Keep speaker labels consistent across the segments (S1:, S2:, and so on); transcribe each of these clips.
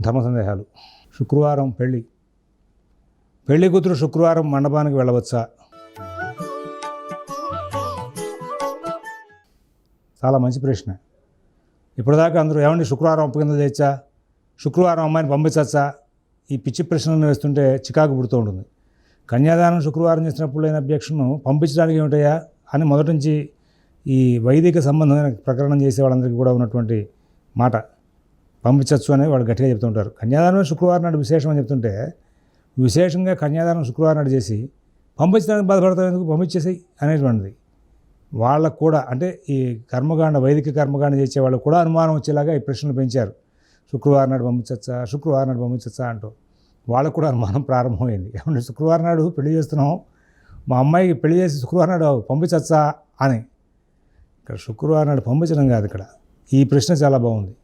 S1: ధర్మ సందేహాలు. శుక్రవారం పెళ్ళి. పెళ్ళి కూతురు శుక్రవారం మండపానికి వెళ్ళవచ్చా? చాలా మంచి ప్రశ్న. ఇప్పటిదాకా అందరూ ఏమండి శుక్రవారం అప్పగింద తెచ్చా శుక్రవారం అమ్మాయిని పంపించచ్చా? ఈ పిచ్చి ప్రశ్నలను వేస్తుంటే చికాకు పుడుతూ ఉంటుంది. కన్యాదానం శుక్రవారం చేసినప్పుడు లేని అబ్జెక్షన్ పంపించడానికి ఏమిటయా అని మొదటి నుంచి ఈ వైదిక సంబంధమైన ప్రకరణం చేసే వాళ్ళందరికీ కూడా ఉన్నటువంటి మాట. పంపించవచ్చు అని వాళ్ళు గట్టిగా చెప్తుంటారు. కన్యాదానం శుక్రవారం నాడు విశేషం అని చెప్తుంటే విశేషంగా కన్యాదానం శుక్రవారం నాడు చేసి పంపించడానికి బాధపడతాం ఎందుకు? పంపించేసి అనేటువంటిది. వాళ్ళకు కూడా అంటే ఈ కర్మకాండ వైదిక కర్మకాండ చేసే వాళ్ళకు కూడా అనుమానం వచ్చేలాగా ఈ ప్రశ్నలు పెంచారు. శుక్రవారం నాడు పంపించచ్చా? శుక్రవారం నాడు పంపించచ్చా అంటూ. వాళ్ళకు కూడా అనుమానం ప్రారంభమైంది. ఏమంటే శుక్రవారం నాడు పెళ్ళి చేస్తున్నాం మా అమ్మాయికి పెళ్ళి చేసి శుక్రవారం నాడు పంపించచ్చా అని. ఇక్కడ శుక్రవారం నాడు పంపించడం కాదు ఇక్కడ. ఈ ప్రశ్న చాలా బాగుంది.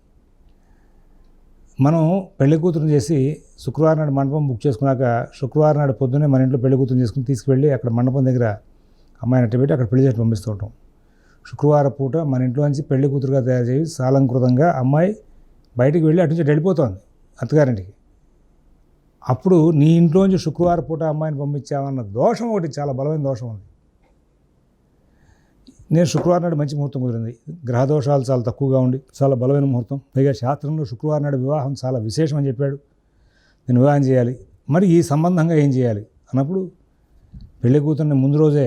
S1: మనం పెళ్ళి కూతురు చేసి శుక్రవారం నాడు మండపం బుక్ చేసుకున్నాక శుక్రవారం నాడు పొద్దున్నే మన ఇంట్లో పెళ్ళి కూతురు చేసుకుని తీసుకువెళ్ళి అక్కడ మండపం దగ్గర అమ్మాయిని అట్ట పెట్టి అక్కడ పెళ్ళి చేసి పంపిస్తూ ఉంటాం శుక్రవారం పూట మన ఇంట్లో నుంచి పెళ్ళి కూతురుగా తయారు చేసి సాలంకృతంగా అమ్మాయి బయటికి వెళ్ళి అటు నుంచి వెళ్ళిపోతుంది అత్తగారింటికి. అప్పుడు నీ ఇంట్లోంచి శుక్రవారం పూట అమ్మాయిని పంపించామన్న దోషం ఒకటి చాలా బలమైన దోషం ఉంది. నేను శుక్రవారం నాడు మంచి ముహూర్తం కుదిరింది. గ్రహదోషాలు చాలా తక్కువగా ఉండి చాలా బలమైన ముహూర్తం. పైగా శాస్త్రంలో శుక్రవారం నాడు వివాహం చాలా విశేషం అని చెప్పాడు. నేను వివాహం చేయాలి. మరి ఈ సంబంధంగా ఏం చేయాలి? అన్నప్పుడు పెళ్ళి కూతుర్ని ముందు రోజే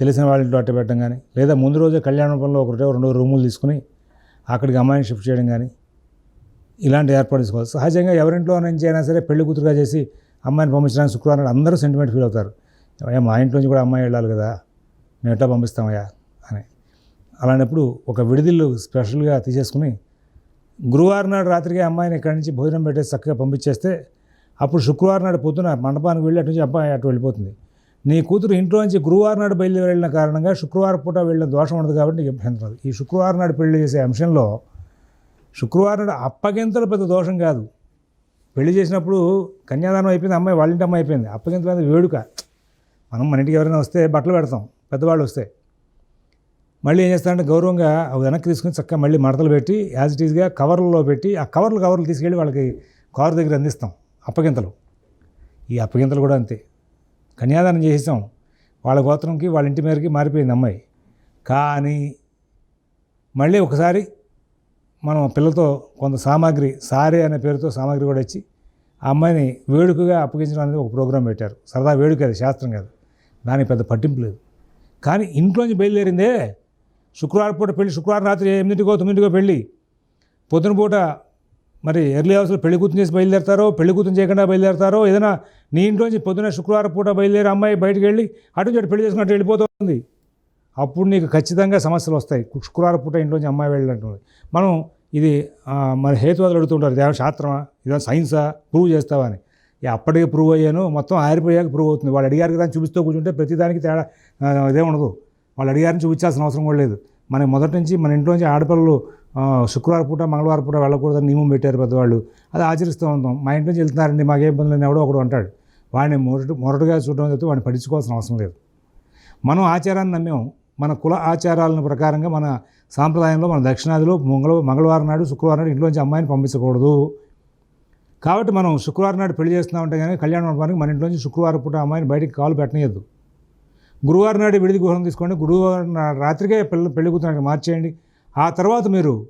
S1: తెలిసిన వాళ్ళ ఇంట్లో అట్ట పెట్టడం కానీ లేదా ముందు రోజే కళ్యాణ ఒకటే ఒకటో రెండో రూములు తీసుకుని అక్కడికి అమ్మాయిని షిఫ్ట్ చేయడం కానీ ఇలాంటి ఏర్పాటు చేసుకోవాలి. సహజంగా ఎవరింట్లో నుంచి అయినా సరే పెళ్ళి కూతురుగా చేసి అమ్మాయిని పంపించడానికి శుక్రవారం నాడు అందరూ సెంటిమెంట్ ఫీల్ అవుతారు. మా ఇంట్లో నుంచి కూడా అమ్మాయి వెళ్ళాలి కదా. మేము ఎట్లా పంపిస్తామయ్యా? అని. అలాంటప్పుడు ఒక విడిదిల్లు స్పెషల్గా తీసేసుకుని గురువారం నాడు రాత్రికి అమ్మాయిని ఇక్కడి నుంచి భోజనం పెట్టేసి చక్కగా పంపించేస్తే అప్పుడు శుక్రవారం నాడు పొద్దున మండపానికి వెళ్ళి అటు నుంచి అమ్మాయి అటు వెళ్ళిపోతుంది. నీ కూతురు ఇంట్లో నుంచి గురువారం నాడు బయలుదేరి వెళ్ళిన కారణంగా శుక్రవారం పూట వెళ్ళిన దోషం ఉండదు కాబట్టి నీకు ఇబ్బంది లేదు. ఈ శుక్రవారం నాడు పెళ్ళి చేసే అంశంలో శుక్రవారం నాడు అప్పగింతలు పెద్ద దోషం కాదు. పెళ్ళి చేసినప్పుడు కన్యాదానం అయిపోయింది అమ్మాయి వాళ్ళ ఇంటి అమ్మాయి అయిపోయింది. అప్పగింతలు అనేది వేడుక. మనం మన ఇంటికి ఎవరైనా వస్తే బట్టలు పెడతాం. పెద్దవాళ్ళు వస్తాయి మళ్ళీ ఏం చేస్తారంటే గౌరవంగా అవి వెనక్కి తీసుకుని చక్కగా మళ్ళీ మడతలు పెట్టి యాజ్ ఇట్ ఈస్గా కవర్లలో పెట్టి ఆ కవర్లు కవర్లు తీసుకెళ్ళి వాళ్ళకి కారు దగ్గర అందిస్తాం అప్పగింతలు. ఈ అప్పగింతలు కూడా అంతే. కన్యాదానం చేసేసాం. వాళ్ళ గోత్రంకి వాళ్ళ ఇంటి మేరకి మారిపోయింది అమ్మాయి. కానీ మళ్ళీ ఒకసారి మనం పిల్లతో కొంత సామాగ్రి సారే అనే పేరుతో సామాగ్రి కూడా ఇచ్చి ఆ అమ్మాయిని వేడుకగా అప్పగించడం అనేది ఒక ప్రోగ్రాం పెట్టారు. సరదా వేడుక అది శాస్త్రం కాదు. దానికి పెద్ద పట్టింపు లేదు. కానీ ఇంట్లోంచి బయలుదేరిందే. శుక్రవారం పూట పెళ్ళి శుక్రవారం రాత్రి ఎనిమిదింటికో తొమ్మిదింటికో పెళ్ళి పొద్దున పూట మరి ఎర్లీ అవర్స్లో పెళ్ళి కూతురు చేసి బయలుదేరతారో పెళ్ళి కూతురు చేయకుండా బయలుదేరతారో ఏదైనా నీ ఇంట్లోంచి పొద్దున శుక్రవారం పూట బయలుదేరి అమ్మాయి బయటికి వెళ్ళి అటు చెట్టు పెళ్ళి చేసుకున్నట్టు వెళ్ళిపోతుంది. అప్పుడు నీకు ఖచ్చితంగా సమస్యలు వస్తాయి. శుక్రవారం పూట ఇంట్లోంచి అమ్మాయి వెళ్ళినట్టు. మనం ఇది మన మరి హేతువాదులు అడుగుతుంటారు. దేవ శాస్త్రమా? ఇదో సైన్సా? ప్రూవ్ చేస్తావా అని. అప్పటికే ప్రూవ్ అయ్యాను. మొత్తం ఆరిపోయాక ప్రూవ్ అవుతుంది. వాళ్ళు అడిగారు కదా చూపిస్తూ కూర్చుంటే ప్రతిదానికి తేడా ఇదే ఉండదు. వాళ్ళు అడిగారని చూపించాల్సిన అవసరం కూడా లేదు. మనకి మొదటి నుంచి మన ఇంట్లో నుంచి ఆడపిల్లలు శుక్రవారం పూట మంగళవారం పూట వెళ్ళకూడదని నియమం పెట్టారు పెద్దవాళ్ళు. అది ఆచరిస్తూ ఉంటాం. మా ఇంటి నుంచి వెళ్తున్నారండి మాకే ఇబ్బంది లేని ఎవడో ఒకడు అంటాడు. వాడిని మొరటు మొరటుగా చూడడం చెప్తే వాడిని పట్టించుకోవాల్సిన అవసరం లేదు. మనం ఆచారాన్ని నమ్మాం. మన కుల ఆచారాలను ప్రకారంగా మన సాంప్రదాయంలో మన దక్షిణాదిలో మంగళ మంగళవారం నాడు శుక్రవారం నాడు ఇంట్లోంచి అమ్మాయిని పంపించకూడదు. కాబట్టి మనం శుక్రవారం నాడు పెళ్ళి చేస్తున్నామంటే కానీ కళ్యాణ మండపానికి మన ఇంట్లో నుంచి శుక్రవారం పూట అమ్మాయిని బయటికి కాలు పెట్టనియద్దు. గురువారం నాడు విడిది గృహం తీసుకోండి. గురువారం రాత్రికే పెళ్ళి పెళ్ళి కూతురు మార్చేయండి. ఆ తర్వాత మీరు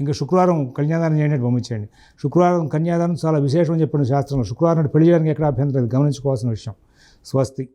S1: ఇంకా శుక్రవారం కన్యాదానం చేయండి పంపించేయండి. శుక్రవారం కన్యాదానం చాలా విశేషం అని చెప్పిన శాస్త్రంలో శుక్రవారం నాడు పెళ్ళి చేయడానికి ఎక్కడ అభ్యంతరం లేదు. గమనించుకోవాల్సిన విషయం. స్వస్తి.